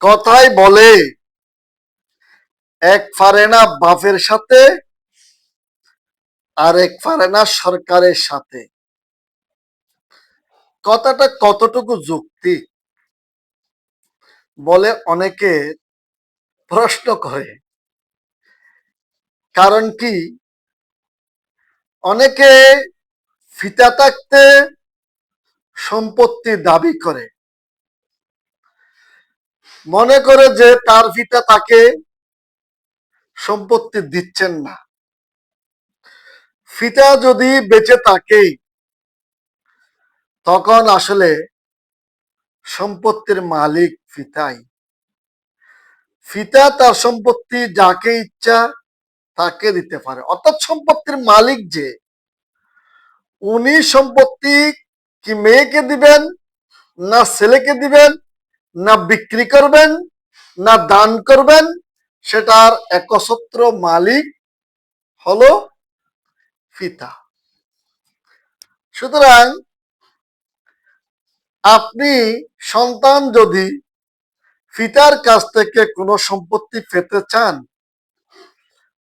কথাই বলে। এক পারে না বাপের সাথে, আর এক পারে না সরকারের সাথে। কথাটা কতটুকু যুক্তি? বলে অনেকে প্রশ্ন করে। কারণ কি? অনেকে ফিতা থাকতে সম্পত্তি দাবি করে। মনে করে যে তার পিতা তাকে সম্পত্তি দিচ্ছেন না। ফিতা যদি বেঁচে থাকে তখন আসলে সম্পত্তির মালিক ফিতাই ফিতা তার সম্পত্তি যাকে ইচ্ছা তাকে দিতে পারে। অর্থাৎ সম্পত্তির মালিক যে, উনি সম্পত্তি কি মেয়েকে দিবেন না ছেলেকে দিবেন না বিক্রি করবেন, না দান করবেন, সেটার একছত্র মালিক হলো ফিতা সুতরাং আপনি সন্তান যদি ফিতার কাছ থেকে কোনো সম্পত্তি পেতে চান,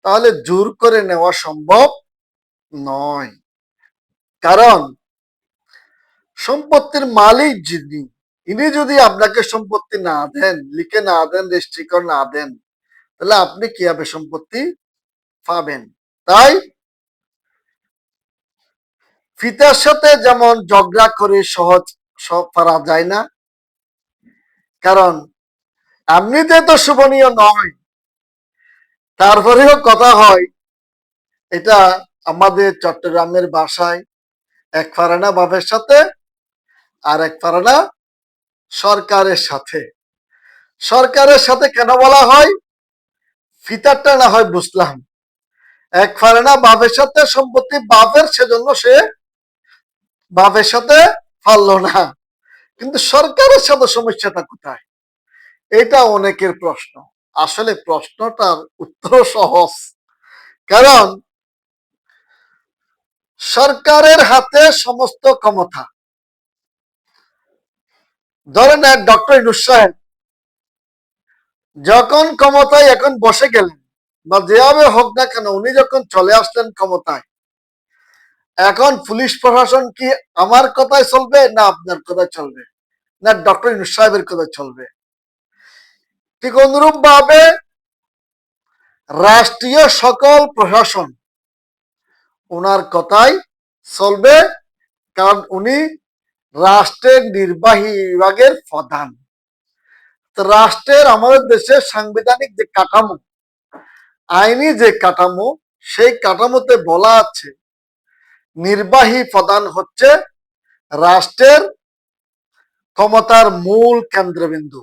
তাহলে জোর করে নেওয়া সম্ভব নয়। কারণ সম্পত্তির মালিক যিনি ইনি যদি আপনাকে সম্পত্তি না দেন লিখে না দেন, রেজিস্ট্রিকর না দেন, তাহলে আপনি কীভাবে সম্পত্তি পাবেন? তাই ফিতার সাথে যেমন ঝগড়া করে সহজ পারা যায় না। কারণ এমনিতে তো শোভনীয় নয়, তারপরেও কথা হয়, এটা আমাদের চট্টগ্রামের বাসায়, এক ফারানা বাপের সাথে আর এক ফারানা সরকারের সাথে। সরকারের সাথে কেন বলা হয়? ফিতারটা না হয় বুঝলাম। এক ফারানা বাপের সাথে সম্পত্তি, বাপের সেজন্য সে বাপের সাথে পারল না। কিন্তু সরকারের সাথে সমস্যাটা কোথায়? এটা অনেকের প্রশ্ন। আসলে প্রশ্নটার উত্তর সহজ। কারণ সরকারের হাতে সমস্ত ক্ষমতা ধরেন ডক্টর ইনুস যখন ক্ষমতায় এখন বসে গেলেন, বা যেভাবে হোক না কেন উনি যখন চলে আসলেন ক্ষমতায়, এখন পুলিশ প্রশাসন কি আমার কথায় চলবে না আপনার কথায় চলবে? না ডক্টর ইনুস সাহেবের কথায় চলবে? ঠিক অনুরূপ ভাবে রাষ্ট্রীয় সকল প্রশাসন ওনার কথাই চলবে, কারণ উনি রাষ্ট্রের নির্বাহী বিভাগের প্রধান। রাষ্ট্রের আমাদের দেশের সাংবিধানিক যে কাঠামো, আইনি যে কাঠামো, সেই কাঠামোতে বলা আছে, নির্বাহী প্রধান হচ্ছে রাষ্ট্রের ক্ষমতার মূল কেন্দ্রবিন্দু।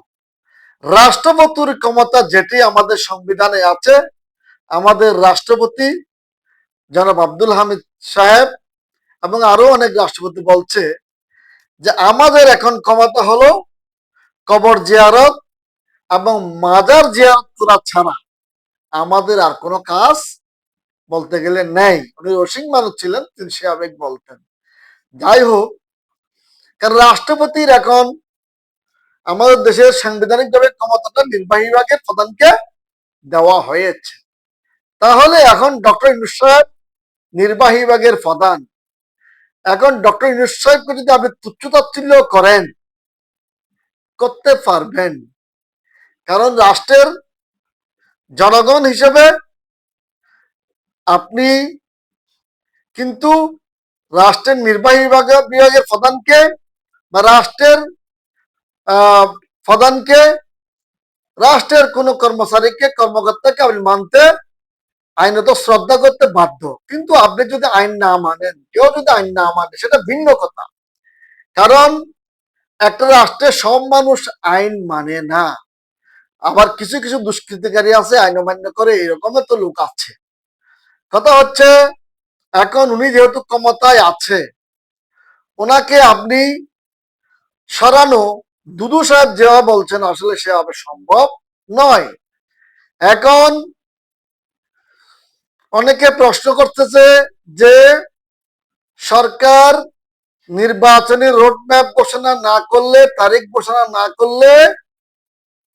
রাষ্ট্রপতির ক্ষমতা যেটি আমাদের সংবিধানে আছে, আমাদের রাষ্ট্রপতি জনাব আব্দুল হামিদ সাহেব এবং আরও অনেক রাষ্ট্রপতি বলছে যে আমাদের এখন ক্ষমতা হলো কবর জিয়ারত এবং মাজার জিয়ারত করা ছাড়া আমাদের আর কোনো কাজ বলতে গেলে নেই। উনি রসিং মানুষ ছিলেন, তিনি সে আবেগ বলতেন। যাই হোক, কারণ রাষ্ট্রপতির এখন আমাদের দেশের সাংবিধানিকভাবে ক্ষমতাটা নির্বাহী বিভাগের প্রধানকে দেওয়া হয়েছে। তাহলে এখন ডক্টর ইনুস সাহেব নির্বাহী বিভাগের প্রধান। এখন ডক্টর ইনুস সাহেবকে যদি আপনি তুচ্ছতাচ্ছিল্য করেন, করতে পারবেন। কারণ রাষ্ট্রের জনগণ হিসেবে আপনি কিন্তু রাষ্ট্রের নির্বাহী বিভাগ বিভাগের প্রধানকে বা রাষ্ট্রের প্রধানকে, রাষ্ট্রের কোন কর্মচারীকে, কর্মকর্তাকে আপনি মানতে আইনত শ্রদ্ধা করতে বাধ্য। কিন্তু আপনি যদি আইন না মানেন, কেউ যদি আইন না মানে সেটা ভিন্ন কথা। কারণ একটা রাষ্ট্রের সব মানুষ আইন মানে না। আবার কিছু কিছু দুষ্কৃতিকারী আছে আইন অমান্য করে এরকমের তো লোক আছে। কথা হচ্ছে, এখন উনি যেহেতু ক্ষমতায় আছে, ওনাকে আপনি সরানো, দুদু সাহেব যেভাবে বলছেন, আসলে সেভাবে সম্ভব নয়। এখন অনেকে প্রশ্ন করতেছে যে সরকার নির্বাচনী রোডম্যাপ ঘোষণা না করলে, তারিখ ঘোষণা না করলে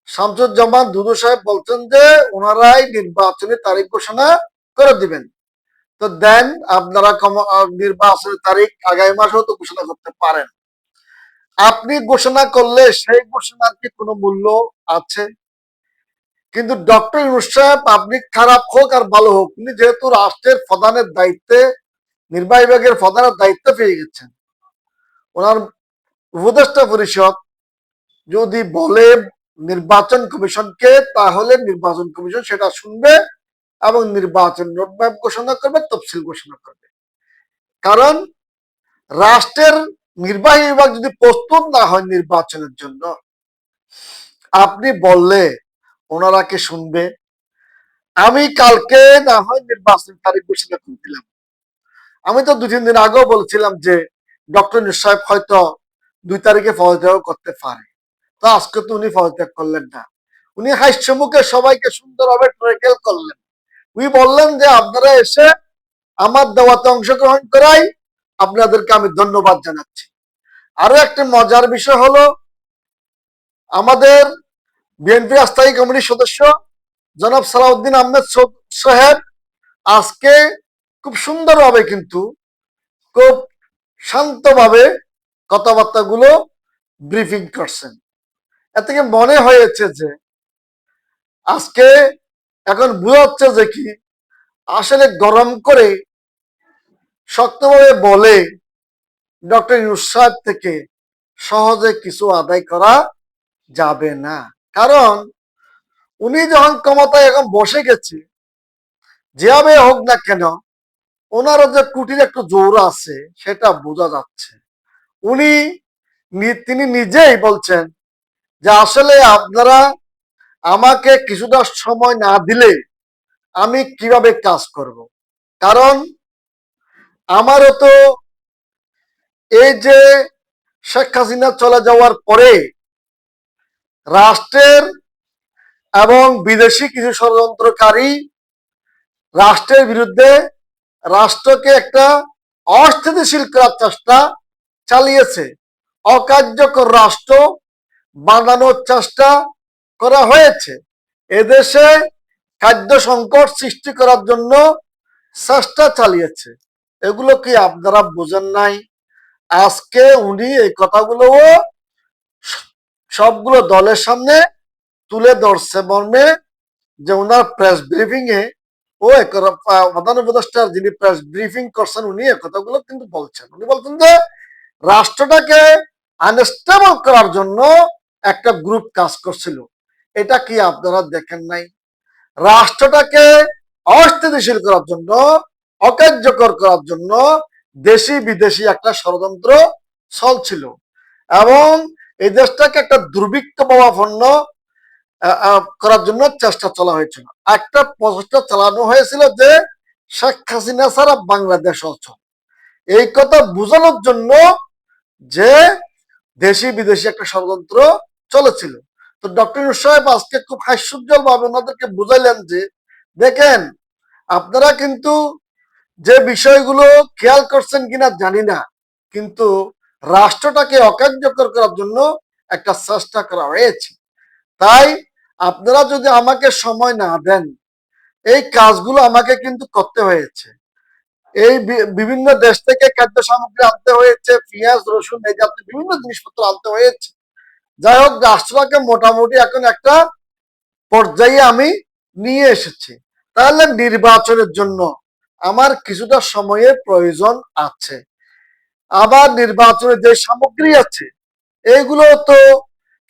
শামসুজ্জামান দুদু সাহেব বলছেন যে ওনারাই নির্বাচনী তারিখ ঘোষণা করে দিবেন। তো দেন আপনারা নির্বাচনের তারিখ আগামী মাসেও তো ঘোষণা করতে পারেন। আপনি ঘোষণা করলে সেই ঘোষণার কি কোনো মূল্য আছে? কিন্তু ডক্টর ইউনুস সাহেব, আপনি খারাপ হোক আর ভালো হোক, উনি যেহেতু রাষ্ট্রের প্রধানের দায়িত্বে, নির্বাহী বিভাগের প্রধানের দায়িত্ব পেয়ে গেছেন। ওনার উপদেষ্টা পরিষদ যদি বলে নির্বাচন কমিশনকে, তাহলে নির্বাচন কমিশন সেটা শুনবে এবং নির্বাচন রোডম্যাপ ঘোষণা করবে, তফসিল ঘোষণা করবে। কারণ রাষ্ট্রের নির্বাহী বিভাগ যদি প্রস্তুত না হয় নির্বাচনের জন্য, আপনি বললে ওনারা কি শুনবে? আমি কালকে না হয় নির্বাচনের তারিখ ঘোষণা করে দিলাম। আমি তো দু তিন দিন আগেও বলছিলাম যে ডক্টর সাহেব হয়তো দুই তারিখে পদত্যাগ করতে পারে। তো আজকে তো উনি পদত্যাগ করলেন না। উনি হাস্য মুখে সবাইকে সুন্দরভাবে ট্রেকেল করলেন। উনি বললেন যে আপনারা এসে আমার দেওয়াতে অংশগ্রহণ করাই আপনাদেরকে আমি ধন্যবাদ জানাচ্ছি। আরও একটা মজার বিষয় হলো আমাদের বিএনপি স্থায়ী কমিটির সদস্য জনাব সালাউদ্দিন আহমেদ সাহেব আজকে খুব সুন্দরভাবে কিন্তু খুব শান্তভাবে কথাবার্তাগুলো ব্রিফিং করছেন। এ মনে হয়েছে যে আজকে এখন বোঝাচ্ছে যে কি আসলে গরম করে শক্তভাবে বলে ডক্টর সাহেব থেকে সহজে কিছু আদায় করা যাবে না। কারণ উনি যখন ক্ষমতায় এখন বসে গেছে, যেভাবে হোক না কেন ওনার যে কুটির একটু জোর আছে, সেটা বোঝা যাচ্ছে। উনি তিনি নিজেই বলছেন যে আসলে আপনারা আমাকে কিছুটা সময় না দিলে আমি কীভাবে কাজ করব। কারণ আমারও তো এই যে শেখ হাসিনা চলে যাওয়ার পরে রাষ্ট্রের এবং বিদেশি কিছু ষড়যন্ত্রকারী রাষ্ট্রের বিরুদ্ধে রাষ্ট্রকে একটা অস্থিতিশীল করার চেষ্টা চালিয়েছে। অকার্যকর রাষ্ট্র বানানোর চেষ্টা করা হয়েছে। এদেশে খাদ্য সংকট সৃষ্টি করার জন্য চেষ্টা চালিয়েছে। এগুলো কি আপনারা বোঝেন নাই? আজকে উনি এই কথাগুলো সবগুলো দলের সামনে তুলে ধরছে মর্মে যে ওনার প্রেস ব্রিফিং এ ও প্রধান উপদেষ্টার যিনি প্রেস ব্রিফিং করছেন উনি কথাগুলো কিন্তু বলছেন। উনি বলছেন যে রাষ্ট্রটাকে আনস্টেবল করার জন্য একটা গ্রুপ কাজ করছিল। এটা কি আপনারা দেখেন নাই? রাষ্ট্রটাকে অস্থিতিশীল করার জন্য, অকার্যকর করার জন্য দেশি বিদেশি একটা ষড়যন্ত্র চলছিল। এবং এই দেশটাকে একটা দুর্ভিক্ষ আহ, করার জন্য চেষ্টা চলা হয়েছিল। একটা প্রচেষ্টা চালানো হয়েছিল যে শেখ হাসিনা ছাড়া বাংলাদেশ অচল। এই কথা বোঝানোর জন্য যে দেশি বিদেশি একটা ষড়যন্ত্র চলেছিল। তো ডক্টর সাহেব আজকে খুব হাস্যোজ্জ্বল ভাবে ওনাদেরকে বুঝাইলেন যে দেখেন আপনারা কিন্তু যে বিষয়গুলো খেয়াল করছেন কিনা জানি না কিন্তু রাষ্ট্রটাকে অকার্যকর করার জন্য একটা চেষ্টা করা হয়েছে। তাই আপনারা যদি আমাকে সময় না দেন, এই কাজগুলো আমাকে কিন্তু করতে হয়েছে। এই বিভিন্ন দেশ থেকে খাদ্য সামগ্রী আনতে হয়েছে, পেঁয়াজ, রসুন, এই জাতীয় বিভিন্ন জিনিসপত্র আনতে হয়েছে। যাই হোক, রাষ্ট্রটাকে মোটামুটি এখন একটা পর্যায়ে আমি নিয়ে এসেছি। তাহলে নির্বাচনের জন্য আমার কিছুটা সময়ের প্রয়োজন আছে। আবার নির্বাচনের যে সামগ্রী আছে, এগুলো তো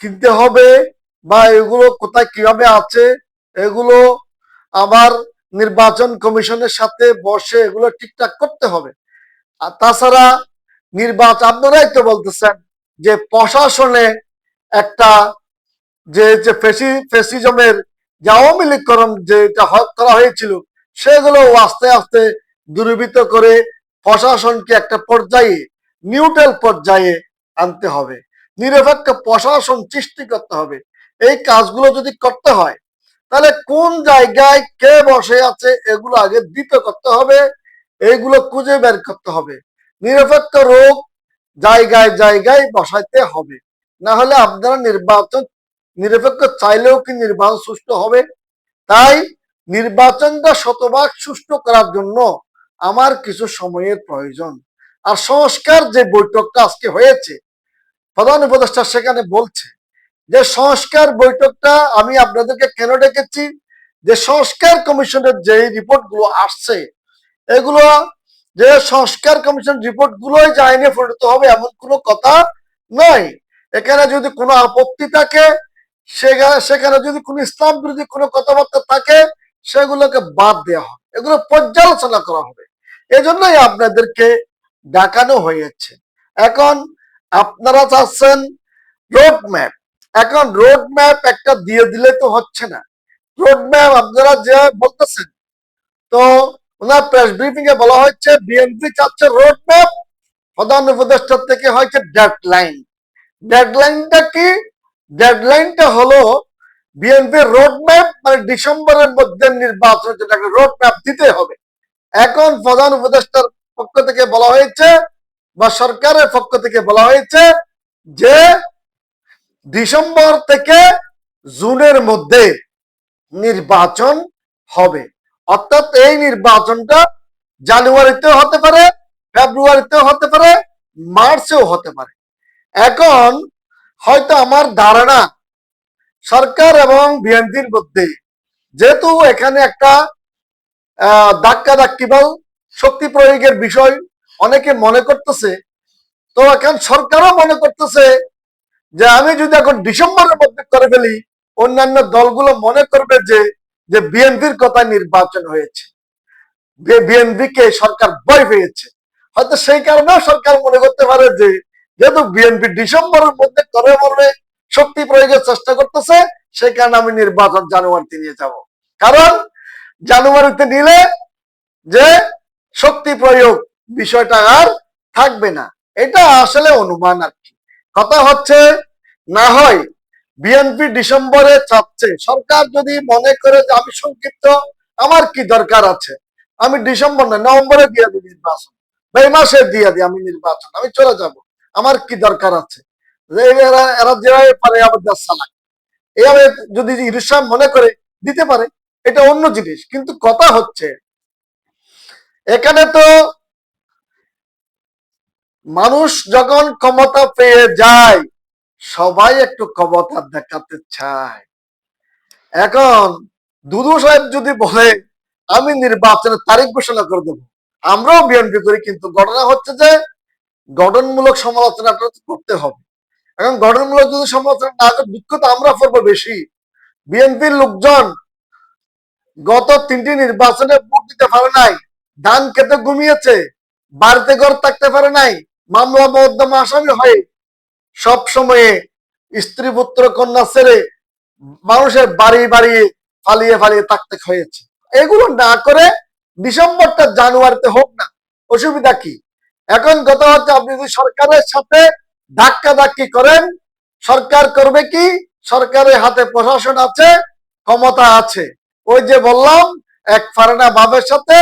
কিনতে হবে বা এগুলো কোথায় কীভাবে আছে, এগুলো আবার নির্বাচন কমিশনের সাথে বসে এগুলো ঠিকঠাক করতে হবে। আর তাছাড়া নির্বাচন আপনারাই তো বলতেছেন যে প্রশাসনে একটা যে যে ফেসি, ফেসিজমের যে আওয়ামী লীগ করম যেটা করা হয়েছিল, সেগুলো আস্তে আস্তে দূরীভূত করে প্রশাসনকে একটা পর্যায়ে নিউট্রাল পর্যায়ে আনতে হবে। নিরপেক্ষ প্রশাসন সৃষ্টি করতে হবে। এই কাজগুলো যদি করতে হয়, তাহলে কোন জায়গায় কে বসে আছে এগুলো আগে দিতে করতে হবে এইগুলো খুঁজে বের করতে হবে। নিরপেক্ষ রোগ জায়গায় জায়গায় বসাইতে হবে। না হলে আপনারা নির্বাচন, নিরপেক্ষ চাইলেও কি নির্বাচন সুষ্ঠু হবে? তাই নির্বাচনটা শতভাগ সুষ্ঠু করার জন্য আমার কিছু সময়ের প্রয়োজন। আর সংস্কার যে বৈঠকটা আজকে হয়েছে, প্রধান উপদেষ্টা সেখানে বলছে যে সংস্কার বৈঠকটা আমি আপনাদেরকে কেন ডেকেছি? যে সংস্কার কমিশনের যে রিপোর্টগুলো আসছে, এগুলো যে সংস্কার কমিশন রিপোর্ট গুলোই আইনে পরিণত হবে এমন কোনো কথা নয় এখানে যদি কোনো আপত্তি থাকে সেখানে যদি কোনো ইসলাম বিরোধী কোনো কথাবার্তা থাকে, সেগুলোকে বাদ দেওয়া হবে। এগুলো পর্যালোচনা করা হবে। এজন্যই আপনাদেরকে ডাকানো হয়েছে। এখন আপনারা চাচ্ছেন রোড ম্যাপ এখন রোড ম্যাপ একটা দিয়ে দিলে তো হচ্ছে না। রোড ম্যাপ আপনারা যে বলতেছেন, তো ওনার প্রেস ব্রিফিং এ বলা হচ্ছে বিএনপি চাচ্ছে রোড ম্যাপ প্রধান উপদেষ্টা থেকে হয়েছে ডেডলাইন ডেডলাইনটা কি? ডেডলাইনটা হলো বিএনপি রোড ম্যাপ মানে ডিসেম্বরের মধ্যে নির্বাচনের জন্য একটা রোড ম্যাপ দিতে হবে। এখন প্রধান উপদেষ্টার পক্ষ থেকে বলা হয়েছে বা সরকারের পক্ষ থেকে বলা হয়েছে যে ডিসেম্বর থেকে জুনের মধ্যে নির্বাচন হবে। অর্থাৎ এই নির্বাচনটা জানুয়ারিতেও হতে পারে, ফেব্রুয়ারিতেও হতে পারে, মার্চেও হতে পারে। এখন হয়তো আমার ধারণা সরকার এবং বিএনপির মধ্যে। যেহেতু এখানে একটা ধাক্কা ধাক্কি বল শক্তি প্রয়োগের বিষয় অনেকে মনে করতেছে, তো এখন সরকারও মনে করতেছে যে আমি যদি এখন ডিসেম্বরের মধ্যে করে ফেলি, অন্যান্য দলগুলো মনে করবে যে যে বিএনপির কথা নির্বাচন হয়েছে। বিএনপি কে সরকার ভয় পেয়েছে। হয়তো সেই কারণেও সরকার মনে করতে পারে যে, যেহেতু বিএনপি ডিসেম্বরের মধ্যে করে মরবে শক্তি প্রয়োগের চেষ্টা করতেছে কারণে আমি নির্বাচন জানুয়ারিতে নিয়ে যাব। কারণ জানুয়ারিতে নিলে যে শক্তি প্রয়োগ বিষয়টা আর থাকবে না। এটা আসলে অনুমান আর কি। কথা হচ্ছে, না হয় বিএনপি ডিসেম্বরে চাচ্ছে। সরকার যদি মনে করে যে আমি সংক্ষিপ্ত, আমার কি দরকার আছে? আমি ডিসেম্বর না, নভেম্বরে দিয়ে দিই নির্বাচন। এই মাসে দিয়ে দিই আমি নির্বাচন। আমি চলে যাব। আমার কি দরকার আছে? যদি ইরুসাম মনে করে দিতে পারে, এটা অন্য জিনিস। কিন্তু কথা হচ্ছে, এখানে তো মানুষ যখন ক্ষমতা পেয়ে যায়, সবাই একটু ক্ষমতা দেখাতে চায়। এখন দুদু সাহেব যদি বলে, আমি নির্বাচনের তারিখ ঘোষণা করে দেবো। আমরাও বিএনপি করি, কিন্তু ঘটনা হচ্ছে যে গঠনমূলক সমালোচনাটা করতে হবে। এখন গঠনমূলক যদি সমালোচনা না করে দুঃখ তো আমরা করব বেশি। বিএনপির লোকজন গত তিনটি নির্বাচনে ভোট দিতে পারে নাই, ধান খেতে ঘুমিয়েছে, বাড়িতে ঘর থাকতে পারে নাই, মামলা মোদ্দমা আসামি হয়ে সব সময়ে স্ত্রী, পুত্র, কন্যা ছেড়ে মানুষের বাড়ি বাড়ি ফালিয়ে ফালিয়ে থাকতে হয়েছে। এগুলো না করে ডিসেম্বরটা জানুয়ারিতে হোক না, অসুবিধা কি? এখন কথা হচ্ছে আপনি যদি সরকারের সাথে ধাক্কা ধাক্কি করেন, সরকার করবে কি? সরকারের হাতে প্রশাসন আছে, ক্ষমতা আছে। ওই যে বললাম, এক ফারানা বাবের সাথে,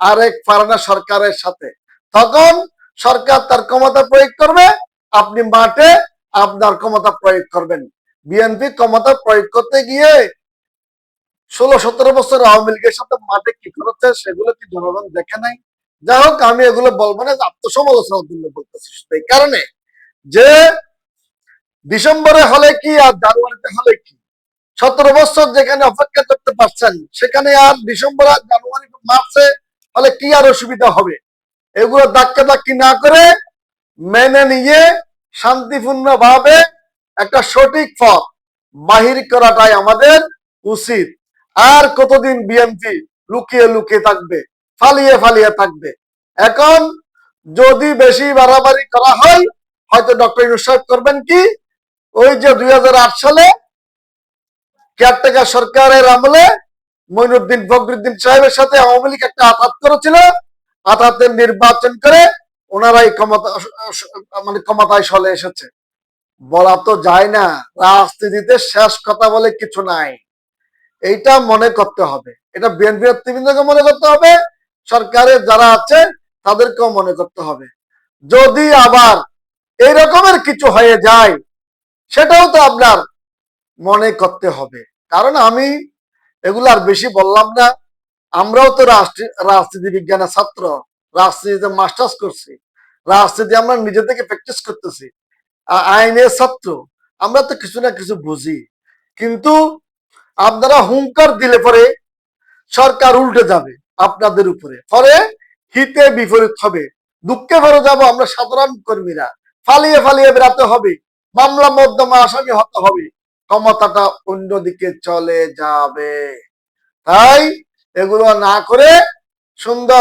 আর এক ফারানা সরকারের সাথে। তখন সরকার তার ক্ষমতা প্রয়োগ করবে, আপনি মাঠে আপনার ক্ষমতা প্রয়োগ করবেন। বিএনপি ক্ষমতা প্রয়োগ করতে গিয়ে ষোলো, সতেরো বছর আওয়ামী লীগের সাথে মাঠে কি করেছে, সেগুলো কি জনগণ দেখে নাই? যাই হোক, আমি এগুলো বলব না আত্মসমালোচনার জন্য বলতেছি এই কারণে। যে ডিসেম্বরে হলে কি আর জানুয়ারিতে হলে কি? সতেরো বছর যেখানে অপেক্ষা করতে পারছেন, সেখানে আর ডিসেম্বর আর জানুয়ারি মার্চে হলে কি আর অসুবিধা হবে? এগুলো ধাক্কা ধাক্কি না করে মেনে নিয়ে শান্তিপূর্ণ ভাবে একটা সঠিক পথ বাহির করাটাই আমাদের উচিত। আর কতদিন বিএনপি লুকিয়ে লুকিয়ে থাকবে, ফালিয়ে ফালিয়ে থাকবে? এখন যদি বেশি বাড়াবাড়ি করা হয় হয়তো ডক্টর ইউসাফ করবেন কি? ওই যে দুই সালে কেয়ারটেকার সরকারের আমলে মইনুদ্দিন ফখরুদ্দিন সাহেবের সাথে আওয়ামী লীগ একটা আঘাত করেছিল। আঘাতের নির্বাচন করে ওনারাই ক্ষমতা মানে ক্ষমতায় চলে এসেছে। বলা তো যায় না, রাজনীতিতে শেষ কথা বলে কিছু নাই। এইটা মনে করতে হবে। এটা বিএনপি নেতৃবৃন্দকে মনে করতে হবে, সরকারের যারা আছে তাদেরকেও মনে করতে হবে। যদি আবার এই রকমের কিছু হয়ে যায়, সেটাও তো আপনার মনে করতে হবে। কারণ আমি এগুলো আর বেশি বললাম না। আমরাও তো রাষ্ট্র, রাজনীতি বিজ্ঞানের ছাত্র, রাজনীতিতে মাস্টার্স করছি। রাজনীতি আমরা নিজে থেকে প্র্যাকটিস করতেছি। আইনের ছাত্র, আমরা তো কিছু না কিছু বুঝি। কিন্তু আপনারা হুঙ্কার দিলে পরে সরকার উল্টে যাবে আপনাদের উপরে। ফলে হিতে বিপরীত হবে। দুঃখে ভরে যাব আমরা সাধারণ কর্মীরা। ফালিয়ে ফালিয়ে বেড়াতে হবে। মামলা মধ্যমা আসামি হতে হবে। ক্ষমতাটা অন্যদিকে চলে যাবে। তাই এগুলো না করে সুন্দর